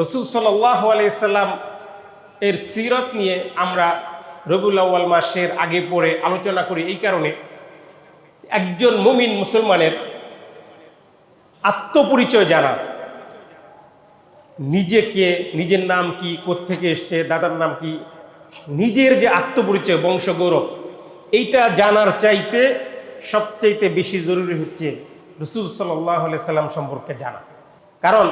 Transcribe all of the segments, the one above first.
রসুল সাল্লাহ আলাইসাল্লাম এর সিরত নিয়ে আমরা রবিউল আউ্য়াল মাসের আগে পড়ে আলোচনা করি এই কারণে। একজন মুমিন মুসলমানের আত্মপরিচয় জানা। নিজেকে, নিজের নাম কি, কোত্থেকে এসছে, দাদার নাম কি, নিজের যে আত্মপরিচয় বংশ গৌরব এইটা জানার চাইতে সবচাইতে বেশি জরুরি হচ্ছে রসুল সাল্লাহ সাল্লাম সম্পর্কে জানা। কারণ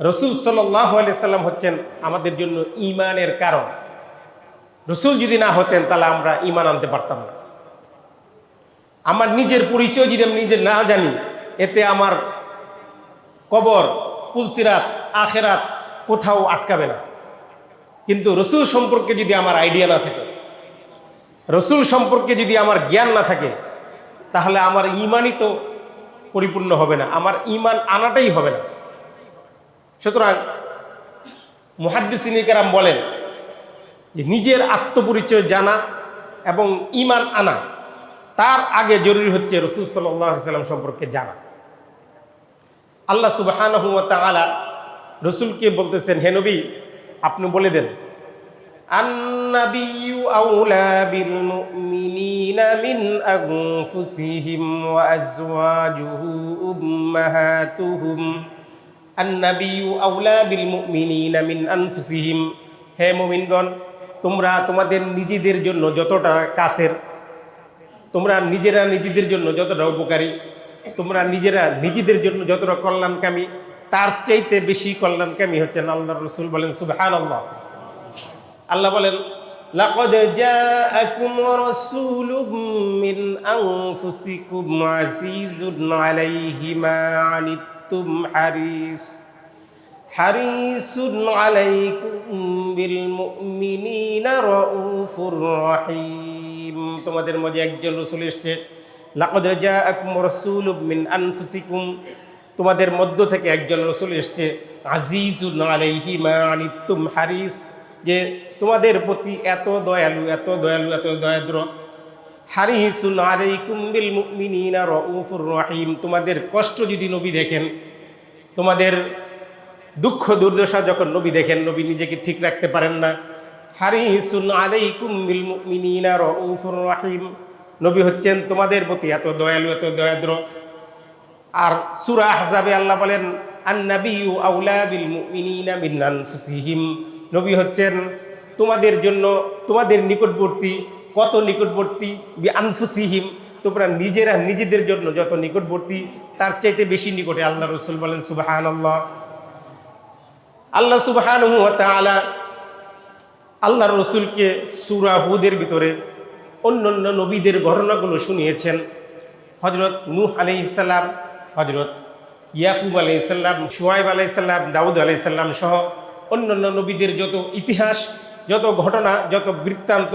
রসুল সাল্লাহ সাল্লাম হচ্ছেন আমাদের জন্য ইমানের কারণ। রসুল যদি না হতেন, তাহলে আমরা ইমান আনতে পারতাম না। আমার নিজের পরিচয় যদি আমি নিজে না জানি, এতে আমার কবর, পুলসিরাত, আখেরাত কোথাও আটকাবে না। কিন্তু রসুল সম্পর্কে যদি আমার আইডিয়া না থাকে, রসুল সম্পর্কে যদি আমার জ্ঞান না থাকে, তাহলে আমার ইমানই তো পরিপূর্ণ হবে না। আমার ইমান আনাটাই হবে না। সুতরাং মুহাদ্দিসিনিকেরাম বলেন যে নিজের আত্মপরিচয় জানা এবং ইমান আনা, তার আগে জরুরি হচ্ছে রসুল সাল্লাম সম্পর্কে জানা। আল্লাহ সুবাহান আলা রসুলকে বলতেছেন, হে নবী, আপনি বলে দেন আন্নাবিউ أولى بالمؤمنين من أنفسهم وأزواجه أمهاتهم النبي أولى بالمؤمنين من أنفسهم হে মুমিনগণ তোমরা তোমাদের নিজেদের জন্য যতটা কাছের তোমরা নিজেরা নিজেদের জন্য যতটা উপকারী তোমরা নিজেরা নিজেদের জন্য যতটা কল্যাণকামী তার চাইতে বেশি কল্যাণকামী হচ্ছেন আল্লাহ রসুল বলেন সুবহান আল্লাহ আল্লাহ বলেন لقد جاءكم رسول من أنفسكم عزيز عليه ما عنتم حريص حريص عليكم بالمؤمنين رؤوف رحيم তোমাদের মধ্যে একজন রসুল এসছে লাকদ জাআকুম রাসূলুম মিন আনফুসিকুম তোমাদের মধ্য থেকে একজন রসুল এসছে আজিজুন আলাইহি মা আনিতুম হারিস যে তোমাদের প্রতি এত দয়ালু এত দয়ালু এত দয়াদ্র হারিসুন আলাইকুম বিল মুমিনিনা রাউফুর রহিম। তোমাদের কষ্ট যদি নবী দেখেন, তোমাদের দুঃখ দুর্দশা যখন নবী দেখেন, নবী নিজেকে ঠিক রাখতে পারেন না। হারিসুন আলাইকুম বিল মুমিনিনা রাউফুর রহিম। নবী হচ্ছেন তোমাদের প্রতি এত দয়ালু, এত দয়াদ্র। আর সুরা আহজাবে আল্লাহ বলেন আন্নাবিয়ু আউলা বিল মুমিনিনা মিন নবী হচ্ছেন তোমাদের জন্য, তোমাদের নিকটবর্তী কত নিকটবর্তী আনফুসিহিম তোমরা নিজেরা নিজেদের জন্য যত নিকটবর্তী, তার চাইতে বেশি নিকটে আল্লাহ রসুল বলেন সুবাহান আল্লাহ আল্লাহ সুবাহান আল্লাহ রসুলকে সুরা হুদের ভিতরে অন্য অন্য নবীদের ঘটনাগুলো শুনিয়েছেন। হজরত নূহ আলাইসাল্লাম হজরত ইয়াকুব আলাইসাল্লাম সোয়াইব আলাইসাল্লাম দাউদ আলাইসাল্লাম সহ অন্যান্য নবীদের যত ইতিহাস, যত ঘটনা, যত বৃত্তান্ত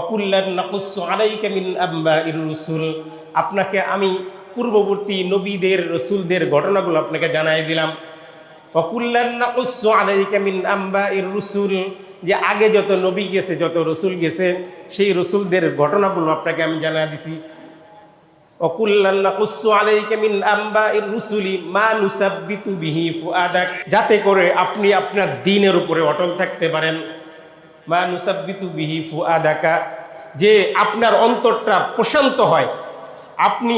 অকুল্লান নাকুসু আলাইকা মিন আম্বাইর রুসুল। আপনাকে আমি পূর্ববর্তী নবীদের, রসুলদের ঘটনাগুলো আপনাকে জানাই দিলাম। অকুল্লান নাকুসু আলাইকা মিন আম্বাইর রুসুল, যে আগে যত নবী গেছে, যত রসুল গেছে, সেই রসুলদের ঘটনাগুলো আপনাকে আমি জানা দিছি। যাতে করে আপনি আপনার দিনের উপরে অটল থাকতে পারেন। মা নুসাব্বিতু বিহি যে আপনার অন্তরটা প্রশান্ত হয়, আপনি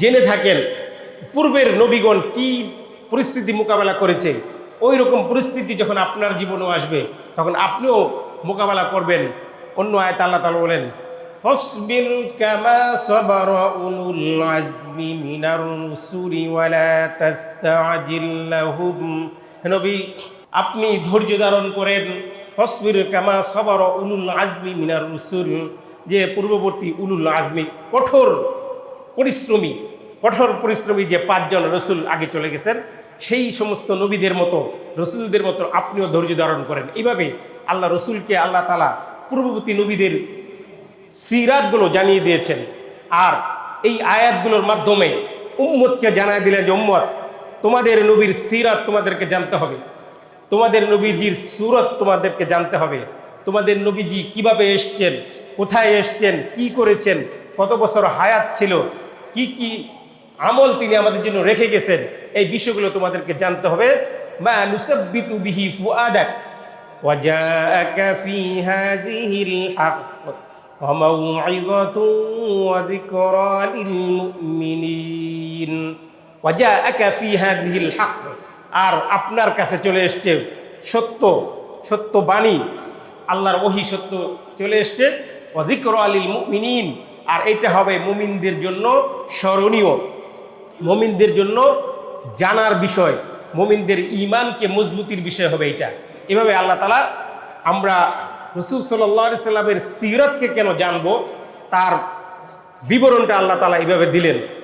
জেনে থাকেন পূর্বের নবীগণ কি পরিস্থিতি মোকাবেলা করেছে। ওই রকম পরিস্থিতি যখন আপনার জীবনেও আসবে, তখন আপনিও মোকাবেলা করবেন। অন্য আয়ত আল্লাহ তালা বলেন, ফসবিল কামা সবার উলুল আজমি মিনার সুরি ওয়ালা তাস্তাজিল্লাহুম নবী, আপনি ধৈর্য ধারণ করেন ফসবির কামা সবার উলুল আজমি মিনার রসুল। যে পূর্ববর্তী উলুল আজমি, কঠোর পরিশ্রমী কঠোর পরিশ্রমী যে পাঁচজন রসুল আগে চলে গেছেন, সেই সমস্ত নবীদের মতো, রসুলদের মতো আপনিও ধৈর্য ধারণ করেন। এইভাবে আল্লাহ রসুলকে আল্লাহ তালা পূর্ববর্তী নবীদের সিরাতগুলো জানিয়ে দিয়েছেন। আর এই আয়াতগুলোর মাধ্যমে উম্মতকে জানায় দিলেন যে, উম্মত, তোমাদের নবীর সিরাত তোমাদেরকে জানতে হবে। তোমাদের নবীজির সুরত তোমাদেরকে জানতে হবে। তোমাদের নবীজি কীভাবে এসছেন, কোথায় এসছেন, কি করেছেন, কত বছর হায়াত ছিল, কি কি আমল তিনি আমাদের জন্য রেখে গেছেন, এই বিষয়গুলো তোমাদেরকে জানতে হবে। হাক। আর আপনার কাছে চলে এসছে সত্য সত্য বাণী। আল্লাহর ওহি সত্য চলে এসছে। অধিকর আলীল মিনীন আর এটা হবে মুমিনদের জন্য স্মরণীয়। মুমিনদের জন্য জানার বিষয়। মুমিনদের ইমানকে মজবুতির বিষয় হবে এটা। এভাবে আল্লাহ তালা আমরা রসুল সাল্লি সাল্লামের সিরতকে কেন জানব? তার বিবরণটা আল্লাহ তালা এভাবে দিলেন।